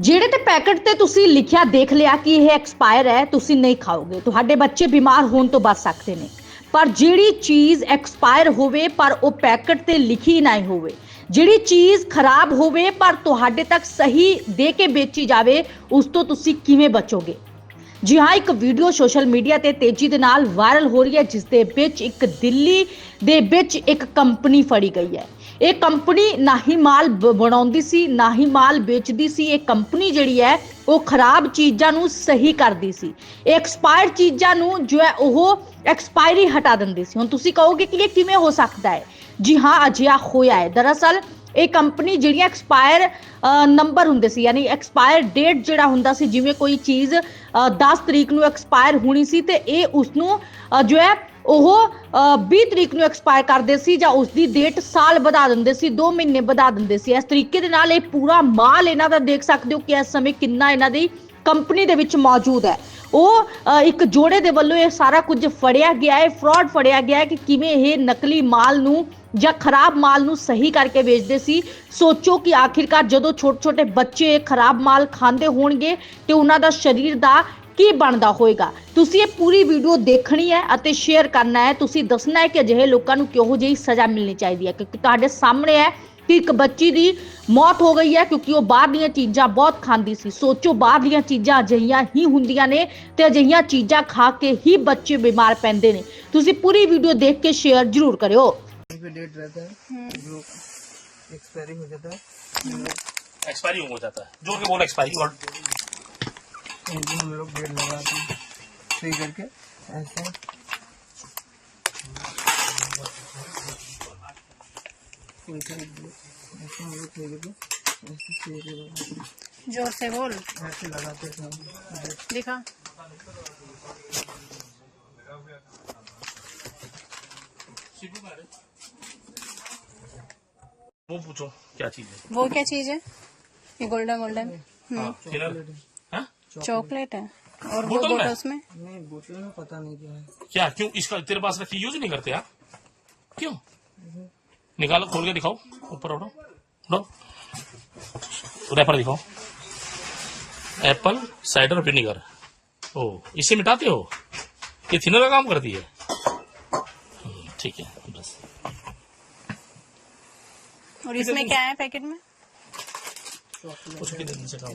ਜਿਹੜੇ ਤੇ ਪੈਕਟ ਤੇ ਤੁਸੀਂ ਲਿਖਿਆ, ਦੇਖ ਲਿਆ ਕਿ ਇਹ ਐਕਸਪਾਇਰ ਹੈ, ਤੁਸੀਂ ਨਹੀਂ ਖਾਓਗੇ। ਤੁਹਾਡੇ ਬੱਚੇ ਬਿਮਾਰ ਹੋਣ ਤੋਂ ਬਚ ਸਕਦੇ ਨੇ। ਪਰ ਜਿਹੜੀ ਚੀਜ਼ ਐਕਸਪਾਇਰ ਹੋਵੇ, ਪਰ ਉਹ ਪੈਕਟ ਤੇ ਲਿਖੀ ਨਾ ਹੋਵੇ, ਜਿਹੜੀ ਚੀਜ਼ ਖਰਾਬ ਹੋਵੇ, ਪਰ ਤੁਹਾਡੇ ਤੱਕ ਸਹੀ ਦੇ ਕੇ ਵੇਚੀ ਜਾਵੇ, ਉਸ ਤੋਂ ਤੁਸੀਂ ਕਿਵੇਂ ਬਚੋਗੇ? ਜੀ ਹਾਂ, ਇੱਕ ਵੀਡੀਓ ਸੋਸ਼ਲ ਮੀਡੀਆ ਤੇ ਤੇਜ਼ੀ ਦੇ ਨਾਲ ਵਾਇਰਲ ਹੋ ਰਹੀ ਹੈ, ਜਿਸ ਦੇ ਵਿੱਚ ਇੱਕ ਦਿੱਲੀ ਦੇ ਵਿੱਚ ਇੱਕ ਕੰਪਨੀ ਫੜੀ ਗਈ ਹੈ। ਇਹ ਕੰਪਨੀ ਨਾ ਹੀ ਮਾਲ ਬ- ਬਣਾਉਂਦੀ ਸੀ ਨਾ ਹੀ ਮਾਲ ਵੇਚਦੀ ਸੀ ਇਹ ਕੰਪਨੀ ਜਿਹੜੀ ਹੈ ਉਹ ਖਰਾਬ ਚੀਜ਼ਾਂ ਨੂੰ ਸਹੀ ਕਰਦੀ ਸੀ। ਐਕਸਪਾਇਰ ਚੀਜ਼ਾਂ ਨੂੰ ਜੋ ਹੈ ਉਹ ਐਕਸਪਾਇਰੀ ਹਟਾ ਦਿੰਦੀ ਸੀ। ਹੁਣ ਤੁਸੀਂ ਕਹੋਗੇ ਕਿ ਇਹ ਕਿਵੇਂ ਹੋ ਸਕਦਾ ਹੈ? ਜੀ ਹਾਂ ਅਜਿਹਾ ਹੋਇਆ ਹੈ। ਦਰਅਸਲ ਇਹ ਕੰਪਨੀ ਜਿਹੜੀਆਂ ਐਕਸਪਾਇਰ ਨੰਬਰ ਹੁੰਦੇ ਸੀ ਯਾਨੀ ਐਕਸਪਾਇਰ ਡੇਟ ਜਿਹੜਾ ਹੁੰਦਾ ਸੀ ਜਿਵੇਂ ਕੋਈ ਚੀਜ਼ ਅ, 10 ਤਰੀਕ ਨੂੰ ਐਕਸਪਾਇਰ ਹੋਣੀ ਸੀ ਤੇ ਇਹ ਉਸ ਨੂੰ ਜੋ ਹੈ ਉਹ 20 ਤਰੀਕ ਨੂੰ ਐਕਸਪਾਇਰ ਕਰਦੇ ਸੀ ਜਾਂ ਉਸ ਦੀ ਡੇਟ ਸਾਲ ਵਧਾ ਦਿੰਦੇ ਸੀ 2 ਮਹੀਨੇ ਵਧਾ ਦਿੰਦੇ ਸੀ। ਇਸ ਤਰੀਕੇ ਦੇ ਨਾਲ ਇਹ ਪੂਰਾ ਮਾਲ ਇਹਨਾਂ ਦਾ ਦੇਖ ਸਕਦੇ ਹੋ ਕਿ ਇਸ ਸਮੇਂ ਕਿੰਨਾ ਇਹਨਾਂ ਦੀ ਕੰਪਨੀ ਦੇ ਵਿੱਚ ਮੌਜੂਦ ਹੈ। ਉਹ ਇੱਕ ਜੋੜੇ ਦੇ ਵੱਲੋਂ ਇਹ ਸਾਰਾ ਕੁਝ ਫੜਿਆ ਗਿਆ ਹੈ ਫਰਾਡ ਫੜਿਆ ਗਿਆ ਹੈ ਕਿ ਕਿਵੇਂ ਇਹ ਨਕਲੀ ਮਾਲ ਨੂੰ ਜਾਂ ਖਰਾਬ ਮਾਲ ਨੂੰ ਸਹੀ ਕਰਕੇ ਵੇਚਦੇ ਸੀ। ਸੋਚੋ ਕਿ ਆਖਿਰਕਾਰ ਜਦੋਂ ਛੋਟੇ ਛੋਟੇ ਬੱਚੇ ਖਰਾਬ ਮਾਲ ਖਾਂਦੇ ਹੋਣਗੇ ਤੇ ਉਹਨਾਂ ਦਾ ਸਰੀਰ ਦਾ ਕੀ ਬਣਦਾ ਹੋਏਗਾ ਤੁਸੀਂ ਇਹ ਪੂਰੀ ਵੀਡੀਓ ਦੇਖਣੀ ਹੈ ਅਤੇ ਸ਼ੇਅਰ ਕਰਨਾ ਹੈ ਤੁਸੀਂ ਦੱਸਣਾ ਹੈ ਕਿ ਅਜਿਹੇ ਲੋਕਾਂ ਨੂੰ ਕਿਹੋ ਜਿਹੀ ਸਜ਼ਾ ਮਿਲਣੀ ਚਾਹੀਦੀ ਹੈ ਕਿਉਂਕਿ ਤੁਹਾਡੇ ਸਾਹਮਣੇ ਹੈ ਕਿ ਇੱਕ ਬੱਚੀ ਦੀ ਮੌਤ ਹੋ ਗਈ ਹੈ ਕਿਉਂਕਿ ਉਹ ਬਾਹਰ ਦੀਆਂ ਚੀਜ਼ਾਂ ਬਹੁਤ ਖਾਂਦੀ ਸੀ ਸੋਚੋ ਬਾਹਰ ਦੀਆਂ ਚੀਜ਼ਾਂ ਅਜਿਹੀਆਂ ਹੀ ਹੁੰਦੀਆਂ ਨੇ ਤੇ ਅਜਿਹੀਆਂ ਚੀਜ਼ਾਂ ਖਾ ਕੇ ਹੀ ਬੱਚੇ ਬਿਮਾਰ ਪੈਂਦੇ ਨੇ ਤੁਸੀਂ ਪੂਰੀ ਵੀਡੀਓ ਦੇਖ ਕੇ ਸ਼ੇਅਰ ਜ਼ਰੂਰ ਕਰਿਓ इस पे डेट रहता है जो एक्सपायरी हो जाता है एक्सपायरी हो जाता है जोड़ के बोला एक्सपायरी और कहीं हम लोग बेड लगाते हैं फ्री करके ऐसे ज़ोर से बोल। ऐसे लगाते हैं दिखा। वो पूछो क्या चीज़ है? वो क्या चीज़ है? ये गोल्डन गोल्डन। हाँ, हम्म। चॉकलेट है। और वो बोतल में? बोतल्स में? नहीं बोतल में पता नहीं क्या है। क्या क्यों? इसका तेरे पास रखी यूज़ नहीं करते आप क्यों? निकालो खोल के दिखाओ। ऊपर उठो। लो रैपर दिखाओ। Apple cider vinegar. ओ इसे मिटाते हो? ये थिनर का काम करती है। हम्म, ठीक है बस। और इसमें क्या है पैकेट में? उसके दिन से काम